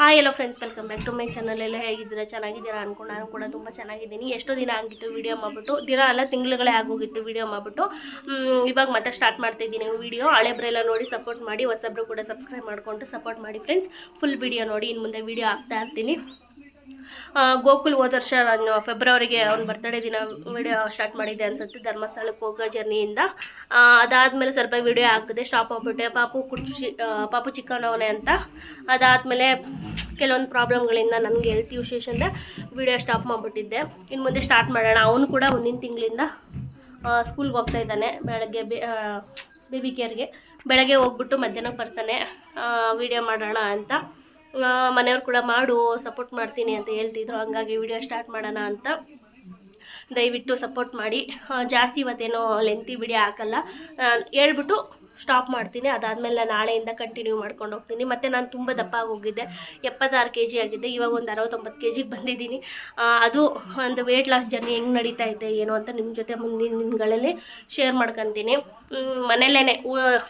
Hi hello friends welcome back to my channel ಎಲ್ಲ ಹೇಗಿದ್ದೀರಾ? ಚೆನ್ನಾಗಿದ್ದೀರಾ ಅನ್ಕೊಂಡು ನಾನು ಕೂಡ ತುಂಬ ಚೆನ್ನಾಗಿದ್ದೀನಿ. ಎಷ್ಟೋ ದಿನ ಆಗಿತ್ತು ವೀಡಿಯೋ ಮಾಡ್ಬಿಟ್ಟು. ದಿನ ಅಲ್ಲ, ತಿಂಗಳುಗಳೇ ಆಗೋಗಿತ್ತು ವಿಡಿಯೋ ಮಾಡ್ಬಿಟ್ಟು. ಇವಾಗ ಮತ್ತೆ ಸ್ಟಾರ್ಟ್ ಮಾಡ್ತಿದ್ದೀನಿ ವೀಡಿಯೋ ಹಳೆಬ್ರೆಲ್ಲ ನೋಡಿ ಸಪೋರ್ಟ್ ಮಾಡಿ, ಹೊಸಬ್ರು ಕೂಡ ಸಬ್ಸ್ಕ್ರೈಬ್ ಮಾಡಿಕೊಂಡು ಸಪೋರ್ಟ್ ಮಾಡಿ ಫ್ರೆಂಡ್ಸ್ ಫುಲ್ ವೀಡಿಯೋ ನೋಡಿ. ಇನ್ನು ಮುಂದೆ ವೀಡಿಯೋ ಹಾಕ್ತಾ ಇರ್ತೀನಿ. ಗೋಕುಲ್ ಹೋದ ವರ್ಷ ನಾನು ಫೆಬ್ರವರಿಗೆ ಅವ್ನ ಬರ್ತ್ಡೇ ದಿನ ವಿಡಿಯೋ ಸ್ಟಾರ್ಟ್ ಮಾಡಿದ್ದೆ ಅನ್ಸುತ್ತೆ, ಧರ್ಮಸ್ಥಳಕ್ಕೆ ಹೋಗೋ ಜರ್ನಿಯಿಂದ ಅದಾದಮೇಲೆ ಸ್ವಲ್ಪ ವಿಡಿಯೋ ಹಾಕಿದೆ ಸ್ಟಾಪ್ ಆಗ್ಬಿಟ್ಟೆ. ಪಾಪು ಕುಡ್ಚಿ ಪಾಪು ಚಿಕ್ಕನವನೇ ಅಂತ. ಅದಾದಮೇಲೆ ಕೆಲವೊಂದು ಪ್ರಾಬ್ಲಮ್ಗಳಿಂದ ನನಗೆ ಹೆಲ್ತ್ ಇಶ್ಯೂಸಿಂದ ವಿಡಿಯೋ ಸ್ಟಾಪ್ ಮಾಡಿಬಿಟ್ಟಿದ್ದೆ. ಇನ್ನು ಮುಂದೆ ಸ್ಟಾರ್ಟ್ ಮಾಡೋಣ. ಅವನು ಕೂಡ ಒಂದಿನ ತಿಂಗಳಿಂದ ಸ್ಕೂಲ್ಗೆ ಹೋಗ್ತಾ ಇದ್ದಾನೆ. ಬೆಳಗ್ಗೆ ಬೇಬಿ ಕೇರ್ಗೆ ಬೆಳಗ್ಗೆ ಹೋಗ್ಬಿಟ್ಟು ಮಧ್ಯಾಹ್ನಕ್ಕೆ ಬರ್ತಾನೆ. ವಿಡಿಯೋ ಮಾಡೋಣ ಅಂತ. ಮನೆಯವ್ರು ಕೂಡ ಮಾಡು ಸಪೋರ್ಟ್ ಮಾಡ್ತೀನಿ ಅಂತ ಹೇಳ್ತಿದ್ರು. ಹಂಗಾಗಿ ವಿಡಿಯೋ ಸ್ಟಾರ್ಟ್ ಮಾಡೋಣ ಅಂತ ದಯವಿಟ್ಟು ಸಪೋರ್ಟ್ ಮಾಡಿ. ಜಾಸ್ತಿ ಇವತ್ತೇನೋ ಲೆಂತಿ ವಿಡಿಯೋ ಹಾಕಲ್ಲ. ಹೇಳ್ಬಿಟ್ಟು ಸ್ಟಾಪ್ ಮಾಡ್ತೀನಿ. ಅದಾದಮೇಲೆ ನಾನು ನಾಳೆಯಿಂದ ಕಂಟಿನ್ಯೂ ಮಾಡ್ಕೊಂಡು ಹೋಗ್ತೀನಿ. ಮತ್ತು ನಾನು ತುಂಬ ದಪ್ಪ ಆಗೋಗಿದ್ದೆ ಎಪ್ಪತ್ತಾರು ಕೆ ಜಿ ಆಗಿದ್ದೆ. ಇವಾಗ ಒಂದು ಅರವತ್ತೊಂಬತ್ತು ಕೆ ಜಿಗೆ ಬಂದಿದ್ದೀನಿ. ಅದು ಒಂದು ವೆಯ್ಟ್ ಲಾಸ್ ಜರ್ನಿ ಹೆಂಗೆ ನಡೀತಾ ಇದೆ, ಏನು ಅಂತ ನಿಮ್ಮ ಜೊತೆ ಮುಂದಿನ ದಿನಗಳಲ್ಲಿ ಶೇರ್ ಮಾಡ್ಕೊತೀನಿ. ಮನೇಲೇ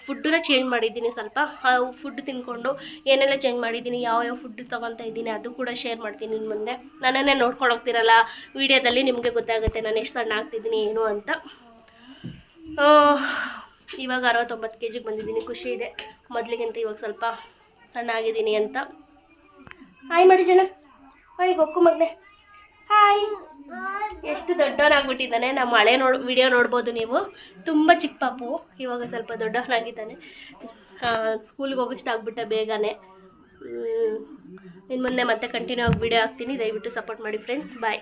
ಫುಡ್ಡನ್ನ ಚೇಂಜ್ ಮಾಡಿದ್ದೀನಿ ಸ್ವಲ್ಪ. ಫುಡ್ ತಿನ್ಕೊಂಡು ಏನೆಲ್ಲ ಚೇಂಜ್ ಮಾಡಿದ್ದೀನಿ ಯಾವ ಯಾವ ಫುಡ್ ತೊಗೊತಾ ಇದ್ದೀನಿ ಅದು ಕೂಡ ಶೇರ್ ಮಾಡ್ತೀನಿ ಇನ್ನು ಮುಂದೆ. ನನ್ನನ್ನೇ ನೋಡ್ಕೊಂಡು ಹೋಗ್ತಿರಲ್ಲ ವೀಡಿಯೋದಲ್ಲಿ ನಿಮಗೆ ಗೊತ್ತಾಗುತ್ತೆ ನಾನು ಎಷ್ಟು ಸಣ್ಣ ಆಗ್ತಿದ್ದೀನಿ, ಏನು ಅಂತ. ಇವಾಗ ಅರವತ್ತೊಂಬತ್ತು ಕೆ ಜಿಗೆ ಬಂದಿದ್ದೀನಿ. ಖುಷಿ ಇದೆ. ಮೊದಲಿಗಿಂತ ಇವಾಗ ಸ್ವಲ್ಪ ಸಣ್ಣ ಆಗಿದ್ದೀನಿ ಅಂತ. ಹಾಯ್ ಮಾಡಿ ಜನ ಹಾಯ್ ಗೊಕ್ಕು ಮಗನೆ. ಹಾಯ್ ಎಷ್ಟು ದೊಡ್ಡವನಾಗ್ಬಿಟ್ಟಿದ್ದಾನೆ. ನಮ್ಮ ಹಳೆ ನೋಡ್ ವಿಡಿಯೋ ನೋಡ್ಬೋದು ನೀವು. ತುಂಬ ಚಿಕ್ಕ ಪಾಪು. ಇವಾಗ ಸ್ವಲ್ಪ ದೊಡ್ಡವನಾಗಿದ್ದಾನೆ. ಸ್ಕೂಲ್ಗೆ ಹೋಗೋಷ್ಟು ಆಗ್ಬಿಟ್ಟೆ ಬೇಗನೆ. ಇನ್ನು ಮುಂದೆ ಮತ್ತೆ ಕಂಟಿನ್ಯೂ ಆಗಿ ವಿಡಿಯೋ ಹಾಕ್ತೀನಿ. ದಯವಿಟ್ಟು ಸಪೋರ್ಟ್ ಮಾಡಿ ಫ್ರೆಂಡ್ಸ್ ಬಾಯ್